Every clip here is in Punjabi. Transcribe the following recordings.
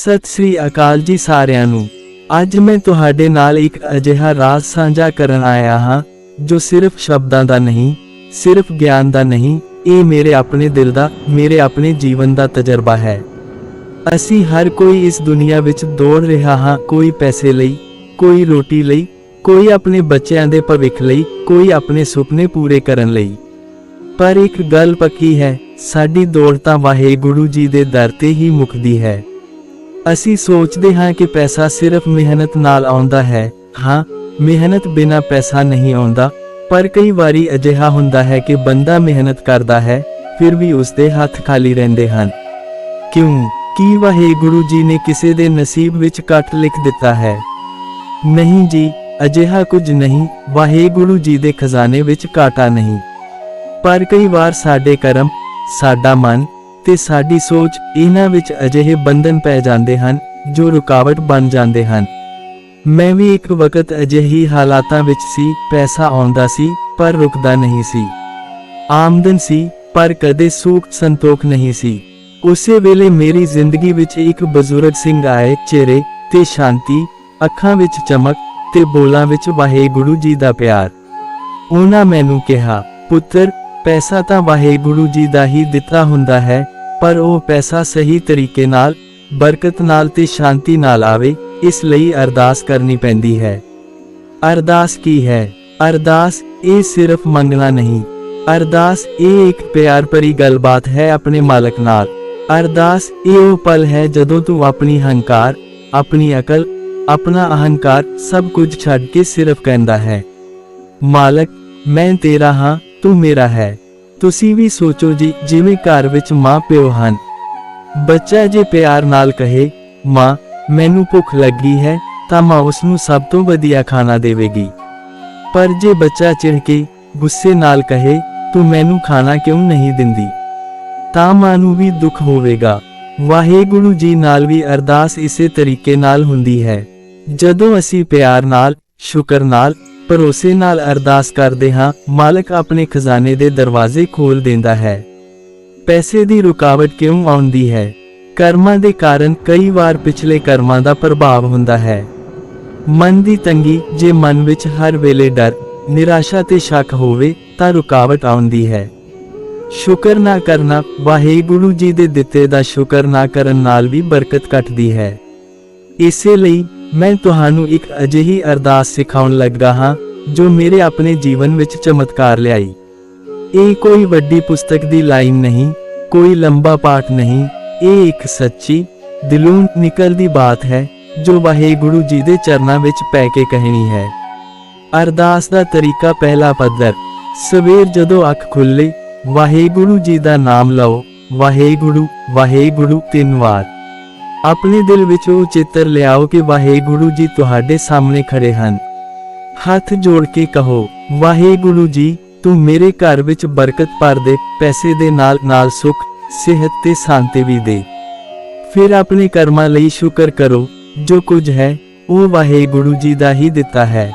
ਸਤਿ ਸ੍ਰੀ ਅਕਾਲ ਜੀ ਸਾਰਿਆਂ ਨੂੰ। ਅੱਜ ਮੈਂ ਤੁਹਾਡੇ ਨਾਲ ਇੱਕ ਅਜਿਹਾ ਰਾਜ਼ ਸਾਂਝਾ ਕਰਨ ਆਇਆ ਹਾਂ, ਜੋ ਸਿਰਫ ਸ਼ਬਦਾਂ ਦਾ ਨਹੀਂ, ਸਿਰਫ ਗਿਆਨ ਦਾ ਨਹੀਂ, ਇਹ ਮੇਰੇ ਆਪਣੇ ਦਿਲ ਦਾ, ਮੇਰੇ ਆਪਣੇ ਜੀਵਨ ਦਾ ਤਜਰਬਾ ਹੈ। ਅਸੀਂ ਹਰ ਕੋਈ ਇਸ ਦੁਨੀਆ ਵਿੱਚ ਦੌੜ ਰਿਹਾ ਹਾਂ, ਕੋਈ ਪੈਸੇ ਲਈ, ਕੋਈ ਰੋਟੀ ਲਈ, ਕੋਈ ਆਪਣੇ ਬੱਚਿਆਂ ਦੇ ਭਵਿੱਖ ਲਈ, ਕੋਈ ਆਪਣੇ ਸੁਪਨੇ ਪੂਰੇ ਕਰਨ ਲਈ। ਪਰ ਇੱਕ ਗੱਲ ਪੱਕੀ ਹੈ, ਸਾਡੀ ਦੌੜ ਤਾਂ ਵਾਹਿਗੁਰੂ ਜੀ ਦੇ ਦਰ ਤੇ ਹੀ ਮੁੱਕਦੀ ਹੈ। ਅਸੀਂ ਸੋਚਦੇ ਹਾਂ ਕਿ ਪੈਸਾ ਸਿਰਫ ਮਿਹਨਤ ਨਾਲ ਆਉਂਦਾ ਹੈ। ਹਾਂ, ਮਿਹਨਤ ਬਿਨਾ ਪੈਸਾ ਨਹੀਂ ਆਉਂਦਾ, ਪਰ ਕਈ ਵਾਰੀ ਅਜਿਹਾ ਹੁੰਦਾ ਹੈ ਕਿ ਬੰਦਾ ਮਿਹਨਤ ਕਰਦਾ ਹੈ, ਫਿਰ ਵੀ ਉਸਦੇ ਹੱਥ ਖਾਲੀ ਰਹਿੰਦੇ ਹਨ। ਕਿਉਂ? ਕੀ ਵਾਹਿਗੁਰੂ ਜੀ ਨੇ ਕਿਸੇ ਦੇ ਨਸੀਬ ਵਿੱਚ ਕੱਟ ਲਿਖ ਦਿੱਤਾ ਹੈ? ਨਹੀਂ ਜੀ, ਅਜਿਹਾ ਕੁਝ ਨਹੀਂ, ਵਾਹਿਗੁਰੂ ਜੀ ਦੇ ਖਜ਼ਾਨੇ ਵਿੱਚ ਕਾਟਾ ਨਹੀਂ। ਪਰ ਕਈ ਵਾਰ ਸਾਡੇ ਕਰਮ, ਸਾਡਾ ਮਨ ਤੇ ਸਾਡੀ ਸੋਚ ਇਹਨਾਂ ਵਿੱਚ ਅਜਿਹੇ ਬੰਧਨ ਪੈ ਜਾਂਦੇ ਹਨ, ਜੋ ਰੁਕਾਵਟ ਬਣ ਜਾਂਦੇ ਹਨ। ਮੈਂ ਵੀ ਇੱਕ ਵਕਤ ਅਜਿਹੀ ਹਾਲਾਤਾਂ ਵਿੱਚ ਸੀ, ਪੈਸਾ ਆਉਂਦਾ ਸੀ, ਪਰ ਰੁਕਦਾ ਨਹੀਂ ਸੀ। ਆਮਦਨ ਸੀ, ਪਰ ਕਦੇ ਸੁੱਖ ਸੰਤੋਖ ਨਹੀਂ ਸੀ। ਉਸੇ ਵੇਲੇ ਮੇਰੀ ਜ਼ਿੰਦਗੀ ਵਿੱਚ ਇੱਕ ਬਜ਼ੁਰਗ ਸਿੰਘ ਆਏ, ਚਿਹਰੇ ਤੇ ਸ਼ਾਂਤੀ, ਅੱਖਾਂ ਵਿੱਚ ਚਮਕ ਤੇ ਬੋਲਾਂ ਵਿੱਚ ਵਾਹਿਗੁਰੂ ਜੀ ਦਾ ਪਿਆਰ। ਉਹਨਾਂ ਮੈਨੂੰ ਕਿਹਾ, ਪੁੱਤਰ ਪੈਸਾ ਤਾਂ ਵਾਹਿਗੁਰੂ ਜੀ ਦਾ ਹੀ ਦਿੱਤਾ ਹੁੰਦਾ ਹੈ, ਪਰ ਉਹ ਪੈਸਾ ਸਹੀ ਤਰੀਕੇ ਨਾਲ, ਬਰਕਤ ਨਾਲ ਤੇ ਸ਼ਾਂਤੀ ਨਾਲ ਆਵੇ, ਇਸ ਲਈ ਅਰਦਾਸ ਕਰਨੀ ਪੈਂਦੀ ਹੈ। ਅਰਦਾਸ ਕੀ ਹੈ? ਅਰਦਾਸ, ਇਹ ਸਿਰਫ ਮੰਗਣਾ ਨਹੀਂ। ਅਰਦਾਸ, ਇਹ ਇੱਕ ਪਿਆਰ ਭਰੀ ਗੱਲਬਾਤ ਹੈ ਆਪਣੇ ਮਾਲਕ ਨਾਲ। ਅਰਦਾਸ, ਇਹ ਉਹ ਪਲ ਹੈ ਜਦੋਂ ਤੂੰ ਆਪਣੀ ਹੰਕਾਰ, ਆਪਣੀ ਅਕਲ, ਆਪਣਾ ਅਹੰਕਾਰ ਸਭ ਕੁਝ ਛੱਡ ਕੇ ਸਿਰਫ ਕਹਿੰਦਾ ਹੈ, ਮਾਲਕ, ਮੈਂ ਤੇਰਾ ਹਾਂ ਤੂੰ ਮੇਰਾ ਹੈ। ਤੁਸੀਂ ਵੀ ਸੋਚੋ ਜੀ, ਜਿਵੇਂ ਘਰ ਵਿੱਚ ਮਾਂ ਪਿਓ ਹਨ। ਬੱਚਾ ਜੇ ਪਿਆਰ ਨਾਲ ਕਹੇ, ਮਾਂ, ਮੈਨੂੰ ਭੁੱਖ ਲੱਗੀ ਹੈ, ਤਾਂ ਮਾਂ ਉਸ ਨੂੰ ਸਭ ਤੋਂ ਵਧੀਆ ਖਾਣਾ ਦੇਵੇਗੀ। ਪਰ ਜੇ ਬੱਚਾ ਚਿੜ ਕੇ ਗੁੱਸੇ ਨਾਲ ਕਹੇ, ਤੂੰ ਮੈਨੂੰ ਖਾਣਾ ਕਿਉਂ ਨਹੀਂ ਦਿੰਦੀ? ਤਾਂ ਮਾਂ ਨੂੰ ਵੀ ਦੁੱਖ ਹੋਵੇਗਾ। ਵਾਹਿਗੁਰੂ ਜੀ ਨਾਲ ਵੀ ਅਰਦਾਸ ਇਸੇ ਤਰੀਕੇ ਨਾਲ ਹੁੰਦੀ ਹੈ। ਜਦੋਂ ਅਸੀਂ ਪਿਆਰ ਨਾਲ, ਸ਼ੁਕਰ ਨਾਲ ਭਰੋਸੇ ਨਾਲ ਅਰਦਾਸ ਕਰਦੇ ਹਾਂ, ਮਾਲਕ ਆਪਣੇ ਖਜ਼ਾਨੇ ਦੇ ਦਰਵਾਜ਼ੇ ਖੋਲ ਦਿੰਦਾ ਹੈ। ਪੈਸੇ ਦੀ ਰੁਕਾਵਟ ਕਿਉਂ ਆਉਂਦੀ ਹੈ? ਕਰਮਾਂ ਦੇ ਕਾਰਨ ਕਈ ਵਾਰ ਪਿਛਲੇ ਕਰਮਾਂ ਦਾ ਪ੍ਰਭਾਵ ਹੁੰਦਾ ਹੈ। ਮਨ ਦੀ ਤੰਗੀ, ਜੇ ਮਨ ਵਿੱਚ ਹਰ ਵੇਲੇ ਡਰ, ਨਿਰਾਸ਼ਾ ਤੇ ਸ਼ੱਕ ਹੋਵੇ, ਤਾਂ ਰੁਕਾਵਟ ਆਉਂਦੀ ਹੈ। ਸ਼ੁਕਰ ਨਾ ਕਰਨਾ, ਵਾਹਿਗੁਰੂ ਜੀ ਦੇ ਦਿੱਤੇ ਦਾ ਸ਼ੁਕਰ ਨਾ ਕਰਨ ਨਾਲ ਵੀ ਬਰਕਤ ਘਟਦੀ ਹੈ। ਇਸੇ ਲਈ ਮੈਂ ਤੁਹਾਨੂੰ ਇੱਕ ਅਜਿਹੀ ਅਰਦਾਸ ਸਿਖਾਉਣ ਲੱਗਾ ਹਾਂ, ਜੋ ਮੇਰੇ ਆਪਣੇ ਜੀਵਨ ਵਿੱਚ ਚਮਤਕਾਰ ਲਿਆਈ। ਇਹ ਕੋਈ ਵੱਡੀ ਪੁਸਤਕ ਦੀ ਲਾਈਨ ਨਹੀਂ, ਕੋਈ ਲੰਬਾ ਪਾਠ ਨਹੀਂ, ਇਹ ਇੱਕ ਸੱਚੀ, ਦਿਲੋਂ ਨਿਕਲਦੀ ਬਾਤ ਹੈ, ਜੋ ਵਾਹਿਗੁਰੂ ਜੀ ਦੇ ਚਰਨਾਂ ਵਿੱਚ ਪੈ ਕੇ ਕਹਿਣੀ ਹੈ। ਅਰਦਾਸ ਦਾ ਤਰੀਕਾ ਪਹਿਲਾ ਪੱਧਰ, ਸਵੇਰ ਜਦੋਂ ਅੱਖ ਖੁੱਲੇ ਵਾਹਿਗੁਰੂ ਜੀ ਦਾ ਨਾਮ ਲਓ, ਵਾਹਿਗੁਰੂ ਵਾਹਿਗੁਰੂ, ਤਿੰਨ ਵਾਰ। ਆਪਣੇ ਦਿਲ ਵਿੱਚ ਉਹ ਚਿੱਤਰ ਲਿਆਓ ਕਿ ਵਾਹਿਗੁਰੂ ਜੀ ਤੁਹਾਡੇ ਸਾਹਮਣੇ ਖੜੇ ਹਨ। ਹੱਥ ਜੋੜ ਕੇ ਕਹੋ, ਵਾਹਿਗੁਰੂ ਜੀ, ਤੂੰ ਮੇਰੇ ਘਰ ਵਿੱਚ ਬਰਕਤ ਭਰ ਦੇ, ਪੈਸੇ ਦੇ ਨਾਲ ਨਾਲ ਸੁੱਖ, ਸਿਹਤ ਤੇ ਸ਼ਾਂਤੀ ਵੀ ਦੇ। ਫਿਰ ਆਪਣੇ ਕਰਮਾਂ ਲਈ ਸ਼ੁਕਰ ਕਰੋ, ਜੋ ਕੁਝ ਹੈ, ਉਹ ਵਾਹਿਗੁਰੂ ਜੀ ਦਾ ਹੀ ਦਿੱਤਾ ਹੈ।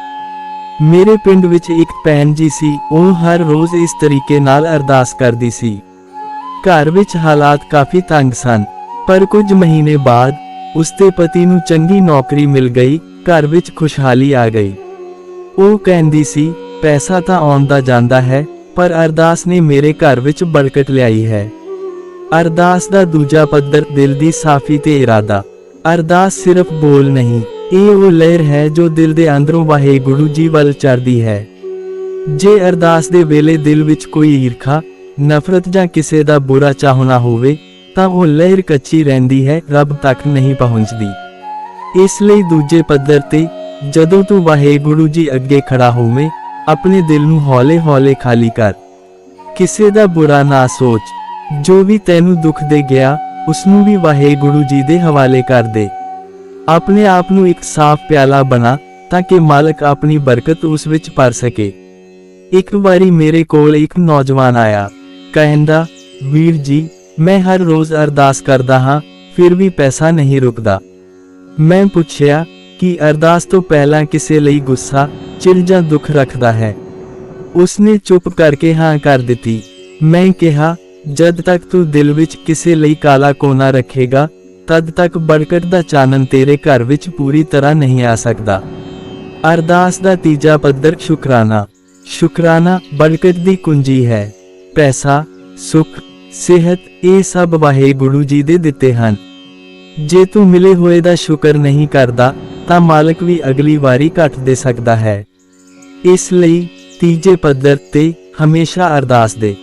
ਮੇਰੇ ਪਿੰਡ ਵਿੱਚ ਇੱਕ ਭੈਣ ਜੀ ਸੀ, ਉਹ ਹਰ ਰੋਜ਼ ਇਸ ਤਰੀਕੇ ਨਾਲ ਅਰਦਾਸ ਕਰਦੀ ਸੀ। ਘਰ ਵਿੱਚ ਹਾਲਾਤ ਕਾਫੀ ਤੰਗ ਸਨ। ਪਰ ਕੁਝ ਮਹੀਨੇ ਬਾਅਦ, ਉਸਦੇ ਪਤੀ ਨੂੰ ਚੰਗੀ ਨੌਕਰੀ ਮਿਲ ਗਈ, ਘਰ ਵਿੱਚ ਖੁਸ਼ਹਾਲੀ ਆ ਗਈ। ਉਹ ਕਹਿੰਦੀ ਸੀ, ਪੈਸਾ ਤਾਂ ਆਉਂਦਾ ਜਾਂਦਾ ਹੈ, ਪਰ ਅਰਦਾਸ ਨੇ ਮੇਰੇ ਘਰ ਵਿੱਚ ਬਰਕਤ ਲਿਆਈ ਹੈ। ਅਰਦਾਸ ਦਾ ਦੂਜਾ ਪੱਧਰ ਦਿਲ ਦੀ ਸਾਫੀ ਤੇ ਇਰਾਦਾ। ਅਰਦਾਸ ਸਿਰਫ ਬੋਲ ਨਹੀਂ, ਇਹ ਉਹ ਲਹਿਰ ਹੈ ਜੋ ਦਿਲ ਦੇ ਅੰਦਰੋਂ ਵਾਹਿਗੁਰੂ ਜੀ ਵੱਲ ਚੜਦੀ ਹੈ। ਜੇ ਅਰਦਾਸ ਦੇ ਵੇਲੇ ਦਿਲ ਵਿੱਚ ਕੋਈ ਈਰਖਾ, ਨਫ਼ਰਤ ਜਾਂ ਕਿਸੇ ਦਾ ਬੁਰਾ ਚਾਹਨਾ ਹੋਵੇ ਤਾਂ ਉਹ ਲਹਿਰ ਕੱਚੀ ਰਹਿੰਦੀ ਹੈ, ਰੱਬ ਤੱਕ ਨਹੀਂ ਪਹੁੰਚਦੀ। ਇਸ ਲਈ ਦੂਜੇ ਪੱਧਰ ਤੇ, ਜਦੋਂ ਤੂੰ ਵਾਹਿਗੁਰੂ ਜੀ ਅੱਗੇ ਖੜਾ ਹੋਵੇਂ, ਆਪਣੇ ਦਿਲ ਨੂੰ ਹੌਲੇ-ਹੌਲੇ ਖਾਲੀ ਕਰ। ਕਿਸੇ ਦਾ ਬੁਰਾ ਨਾ ਸੋਚ। ਜੋ ਵੀ ਤੈਨੂੰ ਦੁੱਖ ਦੇ ਗਿਆ ਉਸ ਨੂੰ ਵੀ ਵਾਹਿਗੁਰੂ ਜੀ ਦੇ ਹਵਾਲੇ ਕਰ ਦੇ। ਆਪਣੇ ਆਪ ਨੂੰ ਇੱਕ ਸਾਫ਼ ਪਿਆਲਾ ਬਣਾ, ਤਾਂ ਕਿ ਮਾਲਕ ਆਪਣੀ ਬਰਕਤ ਉਸ ਵਿੱਚ ਭਰ ਸਕੇ। ਇੱਕ ਵਾਰੀ ਮੇਰੇ ਕੋਲ ਇੱਕ ਨੌਜਵਾਨ ਆਇਆ। ਕਹਿੰਦਾ, ਵੀਰ ਜੀ ਮੈਂ ਹਰ ਰੋਜ਼ ਅਰਦਾਸ ਕਰਦਾ ਹਾਂ, ਫਿਰ ਵੀ ਪੈਸਾ ਨਹੀਂ ਰੁਕਦਾ। ਮੈਂ ਪੁੱਛਿਆ ਕਿ ਅਰਦਾਸ ਤੋਂ ਪਹਿਲਾਂ ਕਿਸੇ ਲਈ ਗੁੱਸਾ ਚਿੜ ਜਾਂ ਦੁੱਖ ਰੱਖਦਾ ਹੈ? ਉਸਨੇ ਚੁੱਪ ਕਰਕੇ ਹਾਂ ਕਰ ਦਿੱਤੀ। ਮੈਂ ਕਿਹਾ, ਜਦ ਤੱਕ ਤੂੰ ਦਿਲ ਵਿੱਚ ਕਿਸੇ ਲਈ ਕਾਲਾ ਕੋਨਾ ਰੱਖੇਗਾ, ਤਦ ਤੱਕ ਬਰਕਤ ਦਾ ਚਾਨਣ ਤੇਰੇ ਘਰ ਵਿੱਚ ਪੂਰੀ ਤਰ੍ਹਾਂ ਨਹੀਂ ਆ ਸਕਦਾ। ਅਰਦਾਸ ਦਾ ਤੀਜਾ ਪੱਧਰ ਸ਼ੁਕਰਾਨਾ। ਸ਼ੁਕਰਾਨਾ ਬਰਕਤ ਦੀ ਕੁੰਜੀ ਹੈ। ਪੈਸਾ, ਸੁਖ ਸਿਹਤ ਇਹ ਸਭ ਵਾਹਿਗੁਰੂ ਜੀ ਦੇ ਦਿੱਤੇ ਹਨ। ਜੇ ਤੂੰ ਮਿਲੇ ਹੋਏ ਦਾ ਸ਼ੁਕਰ ਨਹੀਂ ਕਰਦਾ, ਤਾਂ ਮਾਲਕ ਵੀ ਅਗਲੀ ਵਾਰੀ ਘੱਟ ਦੇ ਸਕਦਾ ਹੈ। ਇਸ ਲਈ ਤੀਜੇ ਪੱਧਰ ਤੇ ਹਮੇਸ਼ਾ ਅਰਦਾਸ ਦੇ।